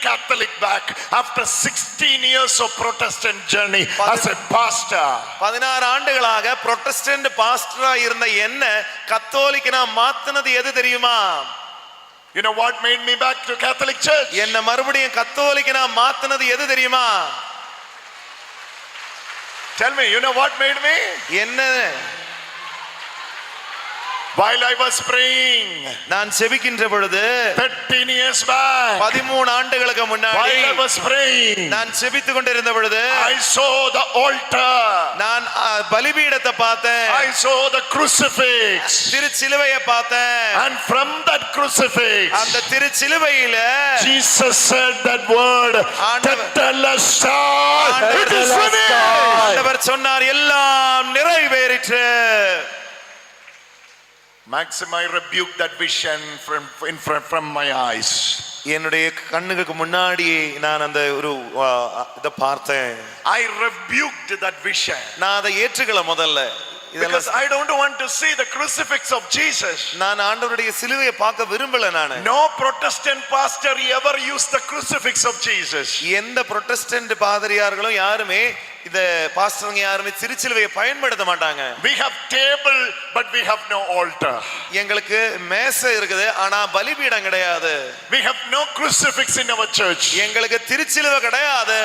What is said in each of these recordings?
Catholic back after 16 years of Protestant journey as a pastor. பதினாறு ஆண்டுகளாக Protestant பாஸ்டரா இருந்த என்ன கத்தோலிக்கனா மாத்துனது எது தெரியுமா You know what made me back to Catholic Church? என்ன மறுபடியும் கத்தோலிக்கனா மாத்துனது எது தெரியுமா Tell me, you know what made me? என்ன While I was praying நான் செபிக்கின்ற பொழுது 13 years back, பதிமூணு ஆண்டுகளுக்கு முன்னாடி while I was praying, நான் செபித்து கொண்டிருந்த பொழுது I saw the altar. நான் பலிபீடத்தை பார்த்தேன் I saw the crucifix. திருச்சிலுவையை பார்த்தேன் And from that crucifix, அந்த திருச்சிலுவையில Jesus said that word, Tetelestai, it is finished. ஆண்டவர் சொன்னார் எல்லாம் நிறைவேறிற்று I rebuke that vision from, in front, from my eyes. என்னுடைய கண்ணுக்கு முன்னாடி நான் அந்த ஒரு இதை பார்த்தேன் I rebuked that vision. நான் அதை ஏற்றுக்கல முதல்ல Because I don't want to see the crucifix of Jesus. நான் ஆண்டவருடைய சிலுவையை பார்க்க விரும்பல நானு No Protestant pastor ever used the crucifix of Jesus. எந்த புரொட்டஸ்டன்ட் பாதிரியார்களும் யாருமே இத பாஸ்டருங்க யாருமே திருச்சிலுவையை பயன்படுத்த மாட்டாங்க We have table, but we have no altar. எங்களுக்கு மேசை இருக்குது ஆனா பலிபீடம் கிடையாது We have no crucifix in our church. எங்களுக்கு திருச்சிலுவை கிடையாது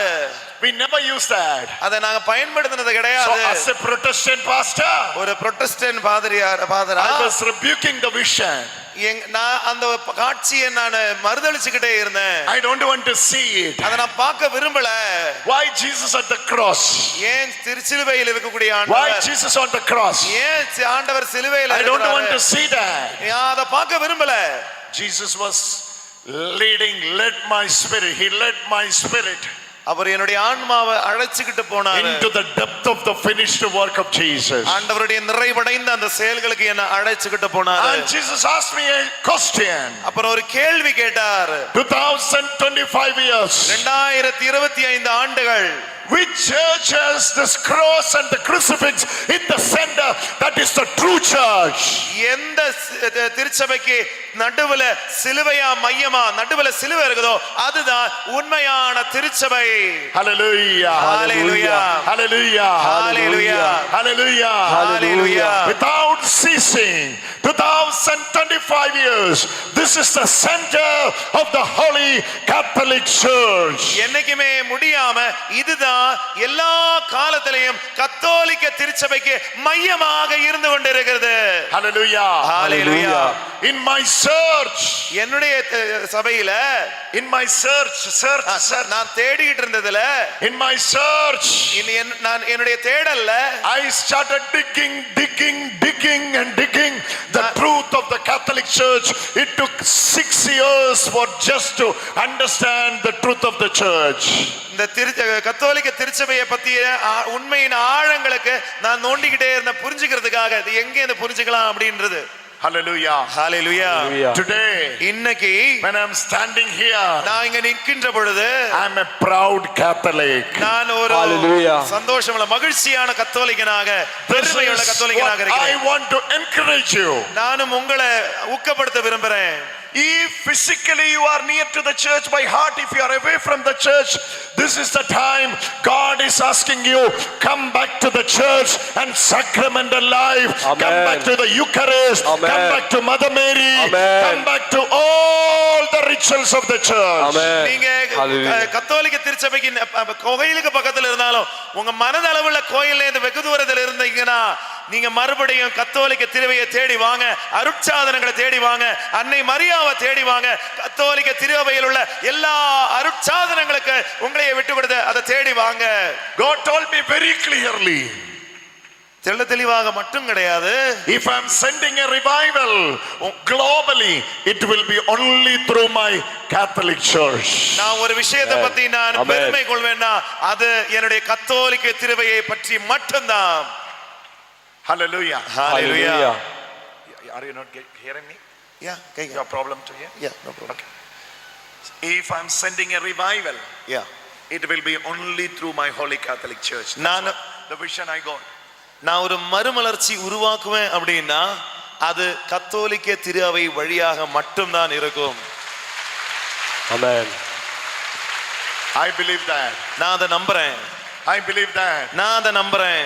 We never use that. அதை நாங்க பயன்படுத்தினது So கிடையாது as a Protestant pastor, ஒரு புரொட்டஸ்டன்ட் பாதிரியார் பாதரா I was rebuking the vision. நான் அந்த காட்சியை நான் மறுதளிச்சுக்கிட்டே இருந்தேன் I don't want to see it. அதை நான் பார்க்க விரும்பல Why Jesus at the cross? ஏன் திருச்சிலுவையில் இருக்கக்கூடிய Why ஆண்டவர் Jesus on the cross? ஏன் ஆண்டவர் சிலுவையில் I don't want to see that. நான் அதை பார்க்க விரும்பல Jesus was leading, led my spirit. He led my spirit அவர் என்னுடைய ஆன்மாவை அழைச்சுக்கிட்டு போனாரு into the depth of the finished work of Jesus. ஆண்டவருடைய நிறைவடைந்த அந்த செயல்களுக்கு என்ன அழைச்சுக்கிட்டு போனாரு And Jesus asked me a question. அப்புறம் ஒரு கேள்வி கேட்டார் 2025 years. ரெண்டாயிரத்தி இருபத்தி ஐந்து ஆண்டுகள் Which church has this cross and the crucifix in the center? That is the true church. எந்த சி- தி- திருச்சபைக்கு நடுவுல சிலுவையா மையமா நடுவுல சிலுவை இருக்குதோ அதுதான் உண்மையான திருச்சபை. Without ceasing, 2025 years, this is the center of the Holy Catholic Church. என்னைக்குமே முடியாம இதுதான் எல்லா காலத்திலையும் கத்தோலிக்க திருச்சபைக்கு மையமாக இருந்து கொண்டிருக்கிறது Hallelujah. Hallelujah. In my search, என்னுடைய சபையில in my search, search, search, நான் தேடிட்டு இருந்ததுல in my search, நான் என்னுடைய தேடல்ல I started digging, digging, digging, and digging the truth of the Catholic Church. It took six years for just to understand the truth of the church. இந்த திரு கத்தோலிக்க திருச்சபையை பத்திய ஆ- உண்மையின் ஆழங்களுக்கு நான் நோண்டிக்கிட்டே இருந்த புரிஞ்சுக்கிறதுக்காக இது எங்க இருந்து புரிஞ்சுக்கலாம் அப்படின்றது. ஹalleluya Hallelujah. Today, இன்னைக்கு when I'm standing here, நான் இங்க நிற்கின்ற பொழுது I'm a proud Catholic. நான் ஒரு Hallelujah. சந்தோஷமுள்ள மகிழ்ச்சியான கத்தோலிக்கனாக This பெருமையுள்ள is கத்தோலிக்கனாக what I இருக்கிறேன் want to encourage you. நானும் உங்களை ஊக்கப்படுத்த விரும்புறேன் If physically you are near to the church by heart, if you are away from the church, this is the time God is asking you, come back to the church and sacramental life. Come Amen. back to the Eucharist. Come Amen. back to Mother Mary. Amen. Come back to all the rituals of the church. Amen. நீங்க கத்தோலிக்க திருச்சபைக்கு கோயிலுக்கு பக்கத்துல இருந்தாலும் உங்க மனதளவுல கோயில்ல இருந்து வெகு தூரத்துல இருந்தீங்கன்னா நீங்க மறுபடியும் கத்தோலிக்க திருவையை தேடி வாங்க அருட்சாதனங்களை தேடி வாங்க அன்னை மரியாவை தேடி வாங்க கத்தோலிக்க திருவையில் உள்ள எல்லா அருட்சாதனங்களுக்கு உங்களையே விட்டு கொடுத்து அதை தேடி வாங்க God told me very clearly, தெள்ள தெளிவாக மட்டும் கிடையாது if I'm sending a revival globally, it will be only through my Catholic church. நான் ஒரு விஷயத்தை. பத்தி நான். பெருமை கொள்வேன்னா அது என்னுடைய கத்தோலிக்க திருவையை பற்றி மட்டும்தான் Hallelujah. Hallelujah Hallelujah. Are you not get- hearing me? யா கேங்க Your problem to hear? Yeah no problem Okay. If I'm sending a revival, yeah it will be only through my Holy Catholic Church. நான் the vision I got. நான் ஒரு மறுமலர்ச்சி உருவாக்குவேன் அப்படின்னா அது கத்தோலிக்க திரு அவை வழியாக மட்டும்தான் இருக்கும் Amen. I believe that. நான் அதை நம்புறேன் I believe that. நான் அதை நம்புறேன்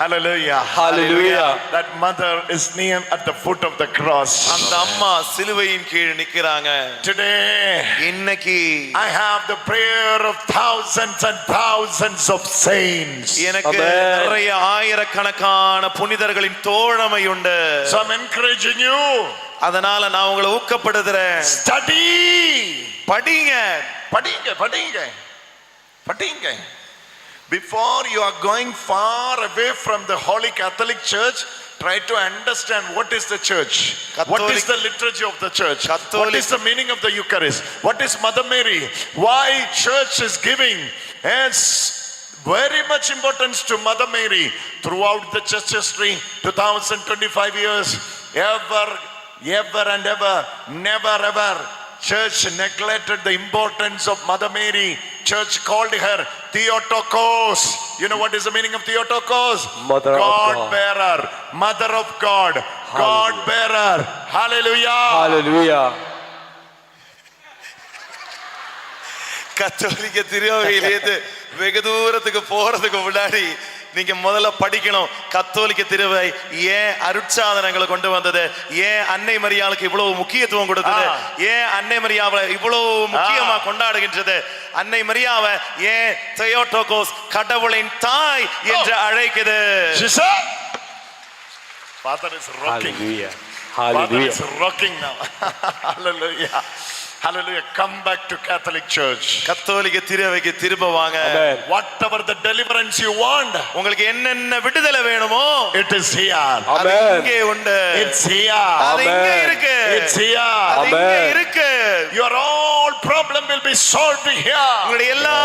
Hallelujah. Hallelujah. That mother is near at the foot of the cross. அந்த அம்மா சிலுவையின் கீழ் நிக்கிறாங்க Today இன்னைக்கு I have the prayer of thousands and thousands of saints. எனக்கு. நிறைய ஆயிரக்கணக்கான புனிதர்களின் தோழமை உண்டு So I'm encouraging you. அதனால நான் உங்களை ஊக்கப்படுத்துறேன் Study. படிங்க படிங்க படிங்க படிங்க Before you are going far away from the Holy Catholic Church, try to understand what is the church. What is the liturgy of the church? What Catholic- is the meaning of the Eucharist? What is Mother Mary? Why church is giving as very much importance to Mother Mary throughout the church history, 2025 years, ever, ever and ever, never ever. Church neglected the importance of Mother Mary. Church called her Theotokos. You know what is the meaning of Theotokos? Mother of God God. bearer, Mother of God, God bearer. Hallelujah. Hallelujah. கத்தோலிக்க திருவையிலேருந்து வெகு தூரத்துக்கு போறதுக்கு முன்னாடி நீங்க முதல்ல படிக்கணும் கத்தோலிக்க திருவை ஏன் அருட்சாதனங்களை கொண்டு வந்தது ஏன் அன்னை மரியாளுக்கு இவ்வளவு முக்கியத்துவம் கொடுத்தது. ஏன் அன்னை மரியாவை இவ்வளவு முக்கியமா கொண்டாடுகின்றது அன்னை மரியாவை ஏன் தெயோட்டோகோஸ் கடவுளின் தாய் என்று அழைக்குது She said, Father is rocking. Hallelujah. Father Hallelujah. is rocking now. Hallelujah. Hallelujah. Come back to Catholic Church. கத்தோலிக்க திருவைக்கு திரும்ப வாங்க. Whatever the deliverance you want, உங்களுக்கு என்னென்ன விடுதலை வேணுமோ it is here. அது. இங்கே உண்டு It's here. அது இங்கே. இருக்கு It's here. அது இங்கே. இருக்கு Your all problem will be solved here. உங்களுடைய எல்லா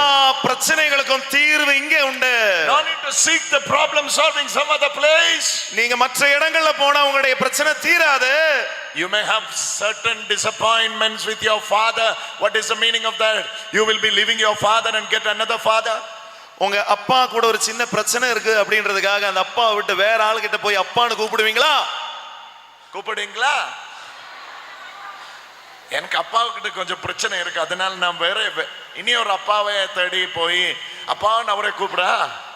பிரச்சனைகளுக்கும் தீர்வு இங்கே உண்டு No need to seek the problem solving some other place. நீங்க மற்ற இடங்கள்ல போனா உங்களுடைய பிரச்சனை தீராது You may have certain disappointments with your father. What is the meaning of that? You will be leaving your father and get another father. உங்க அப்பா கூட ஒரு சின்ன பிரச்சனை இருக்கு அப்படின்றதுக்காக அந்த அப்பா விட்டு வேற ஆளுகிட்ட போய் அப்பான்னு கூப்பிடுவீங்களா கூப்பிடுங்களா எனக்கு அப்பாவுக்கிட்ட கொஞ்சம் பிரச்சனை இருக்கு அதனால நான் வேற இனி ஒரு அப்பாவை தேடி போய் அப்பான்னு அவரை கூப்பிடா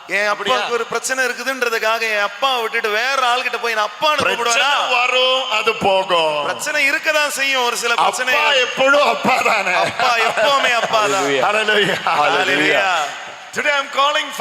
என் அப்படியா? அப்பாவுக்கு ஒரு பிரச்சனை இருக்குதுன்றதுக்காக என் அப்பா விட்டுட்டு வேற ஆளுகிட்ட போய் பிரச்சனை கூப்பிடுவேனா? வரும் அது போகும். பிரச்சனை இருக்கதான் செய்யும் ஒரு சில பிரச்சனை அப்பா எப்பொழுதும் அப்பா தானே அப்பா எப்பவுமே அப்பா தான். Today I'm calling